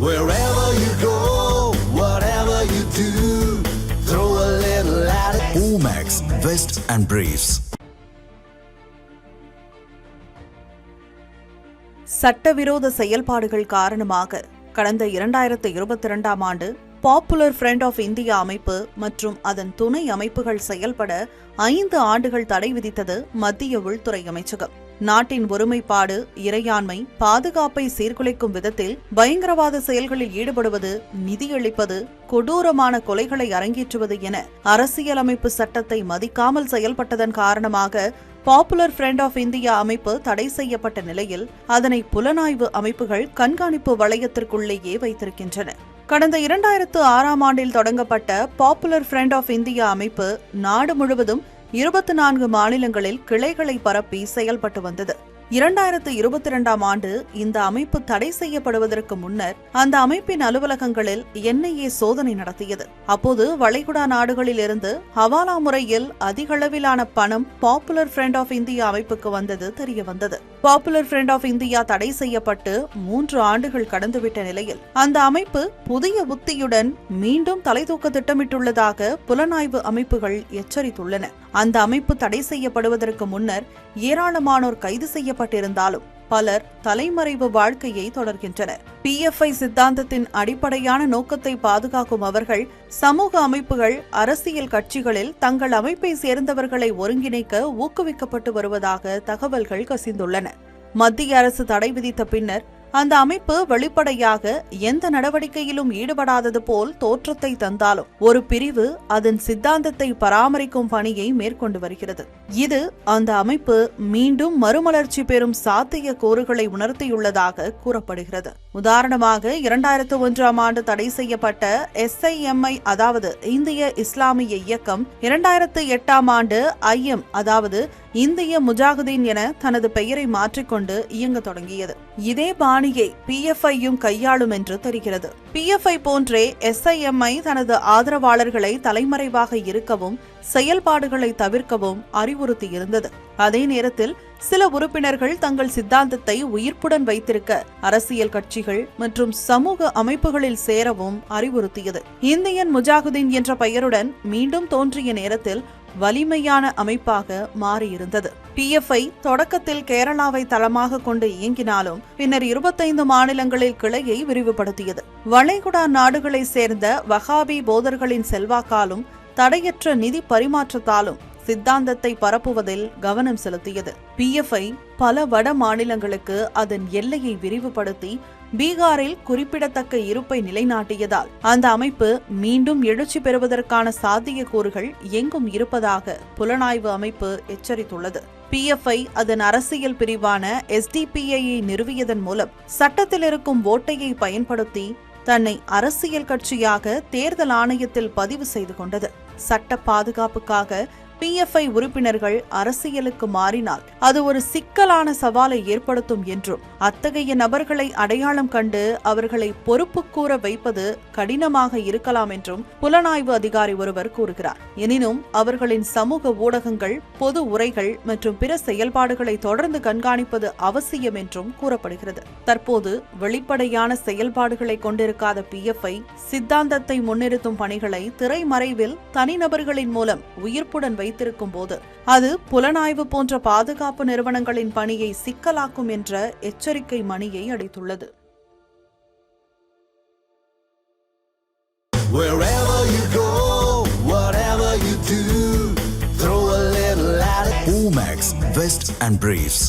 Wherever you go, whatever you do, throw a little at it. Omax, Vest and Briefs. சட்டவிரோத செயல்பாடுகள் காரணமாக கடந்த இரண்டாயிரத்து இருபத்தி இரண்டாம் ஆண்டு பாப்புலர் ஃப்ரண்ட் ஆஃப் இந்தியா அமைப்பு மற்றும் அதன் துணை அமைப்புகள் செயல்பட ஐந்து ஆண்டுகள் தடை விதித்தது மத்திய உள்துறை அமைச்சகம் நாட்டின் ஒருமைப்பாடு இறையாண்மை பாதுகாப்பை சீர்குலைக்கும் விதத்தில் பயங்கரவாத செயல்களில் ஈடுபடுவது நிதியளிப்பது கொடூரமான கொலைகளை அரங்கேற்றுவது என அரசியலமைப்பு சட்டத்தை மதிக்காமல் செயல்பட்டதன் காரணமாக பாப்புலர் ஃப்ரண்ட் ஆஃப் இந்தியா அமைப்பு தடை செய்யப்பட்ட நிலையில் அதனை புலனாய்வு அமைப்புகள் கண்காணிப்பு வளையத்திற்குள்ளேயே வைத்திருக்கின்றன. கடந்த இரண்டாயிரத்து ஆறாம் ஆண்டில் தொடங்கப்பட்ட பாப்புலர் ஃப்ரண்ட் ஆஃப் இந்தியா அமைப்பு நாடு முழுவதும் இருபத்தி நான்கு மாநிலங்களில் கிளைகளை பரப்பி செயல்பட்டு வந்தது. இரண்டாயிரத்து இருபத்தி இரண்டாம் ஆண்டு இந்த அமைப்பு தடை செய்யப்படுவதற்கு முன்னர் அந்த அமைப்பின் அலுவலகங்களில் என்ஐஏ சோதனை நடத்தியது. அப்போது வளைகுடா நாடுகளில் இருந்து ஹவாலா முறையில் அதிகளவிலான பணம் பாப்புலர் ஃப்ரண்ட் ஆஃப் இந்தியா அமைப்புக்கு வந்தது தெரியவந்தது. பாப்புலர் ஃப்ரண்ட் ஆஃப் இந்தியா தடை செய்யப்பட்டு மூன்று ஆண்டுகள் கடந்துவிட்ட நிலையில் அந்த அமைப்பு புதிய உத்தியுடன் மீண்டும் தலை தூக்க திட்டமிட்டுள்ளதாக புலனாய்வு அமைப்புகள் எச்சரித்துள்ளன. அந்த அமைப்பு தடை செய்யப்படுவதற்கு முன்னர் ஏராளமானோர் கைது செய்யப்பட்டிருந்தாலும் பலர் தலைமறைவு வாழ்க்கையை தொடர்கின்றனர். பிஎஃப்ஐ சித்தாந்தத்தின் அடிப்படையான நோக்கத்தை பாதுகாக்கும் அவர்கள் சமூக அமைப்புகள் அரசியல் கட்சிகளில் தங்கள் அமைப்பை சேர்ந்தவர்களை ஒருங்கிணைக்க ஊக்குவிக்கப்பட்டு வருவதாக தகவல்கள் கசிந்துள்ளன. மத்திய அரசு தடை விதித்த பின்னர் அந்த அமைப்பு வெளிப்படையாக எந்த நடவடிக்கையிலும் ஈடுபடாதது போல் தோற்றத்தை தந்தாலும் ஒரு பிரிவு அதன் சித்தாந்தத்தை பராமரிக்கும் பணியை மேற்கொண்டு வருகிறது. இது அந்த அமைப்பு மீண்டும் மறுமலர்ச்சி பெறும் சாத்திய கூறுகளை உணர்த்தியுள்ளதாக கூறப்படுகிறது. உதாரணமாக இரண்டாயிரத்து ஒன்றாம் ஆண்டு தடை செய்யப்பட்ட எஸ்ஐஎம்ஐ அதாவது இந்திய இஸ்லாமிய இயக்கம் இரண்டாயிரத்து எட்டாம் ஆண்டு ஐஎம் அதாவது இந்திய முஜாகுதீன் என தனது பெயரை மாற்றிக்கொண்டு இயங்க தொடங்கியது. இதே பாணியை பிஎஃப்ஐயும் கையாளும் என்று தெரிகிறது. பிஎஃப்ஐ போன்றே எஸ்ஐஎம்ஐ தனது ஆதரவாளர்களை தலைமறைவாக இருக்கவும் செயல்பாடுகளை தவிர்க்கவும் அறிவுறுத்தியிருந்தது. அதே நேரத்தில் சில உறுப்பினர்கள் தங்கள் சித்தாந்தத்தை உயிர்ப்புடன் வைத்திருக்க அரசியல் கட்சிகள் மற்றும் சமூக அமைப்புகளில் சேரவும் அறிவுறுத்தியது. இந்தியன் முஜாகுதீன் என்ற பெயருடன் மீண்டும் தோன்றிய நேரத்தில் வலிமையான அமைப்பாக மாறியிருந்தது. பிஎஃப்ஐ தொடக்கத்தில் கேரளாவை தளமாக கொண்டு இயங்கினாலும் பின்னர் இருபத்தைந்து மாநிலங்களில் கிளையை விரிவுபடுத்தியது. வளைகுடா நாடுகளை சேர்ந்த வகாபி போதர்களின் செல்வாக்காலும் தடையற்ற நிதி பரிமாற்றத்தாலும் சித்தாந்தத்தை பரப்புவதில் கவனம் செலுத்தியது. பிஎஃப்ஐ பல வட மாநிலங்களுக்கு அதன் எல்லையை விரிவுபடுத்தி பீகாரில் குறிப்பிடத்தக்க இருப்பை நிலைநாட்டியதால் அந்த அமைப்பு மீண்டும் எழுச்சி பெறுவதற்கான சாத்தியக்கூறுகள் எங்கும் இருப்பதாக புலனாய்வு அமைப்பு எச்சரித்துள்ளது. பிஎஃப்ஐ அதன் அரசியல் பிரிவான எஸ்டிபிஐயை நிறுவியதன் மூலம் சட்டத்தில் இருக்கும் ஓட்டையை பயன்படுத்தி தன்னை அரசியல் கட்சியாக தேர்தல் ஆணையத்தில் பதிவு செய்து கொண்டது. சட்ட பாதுகாப்புக்காக பிஎஃப்ஐ உறுப்பினர்கள் அரசியலுக்கு மாறினால் அது ஒரு சிக்கலான சவாலை ஏற்படுத்தும் என்றும் அத்தகைய நபர்களை அடையாளம் கண்டு அவர்களை பொறுப்பு கூற வைப்பது கடினமாக இருக்கலாம் என்றும் புலனாய்வு அதிகாரி ஒருவர் கூறுகிறார். எனினும் அவர்களின் சமூக ஊடகங்கள் பொது உரைகள் மற்றும் பிற செயல்பாடுகளை தொடர்ந்து கண்காணிப்பது அவசியம் என்றும் கூறப்படுகிறது. தற்போது வெளிப்படையான செயல்பாடுகளை கொண்டிருக்காத பிஎஃப்ஐ சித்தாந்தத்தை முன்னிறுத்தும் பணிகளை திரைமறைவில் தனிநபர்களின் மூலம் உயிர்ப்புடன் வைத்திருக்கும் போது அது புலனாய்வு போன்ற பாதுகாப்பு நிறுவனங்களின் பணியை சிக்கலாக்கும் என்ற எச்சரிக்கை மணியை அடித்துள்ளது. Omax, Vest and Briefs.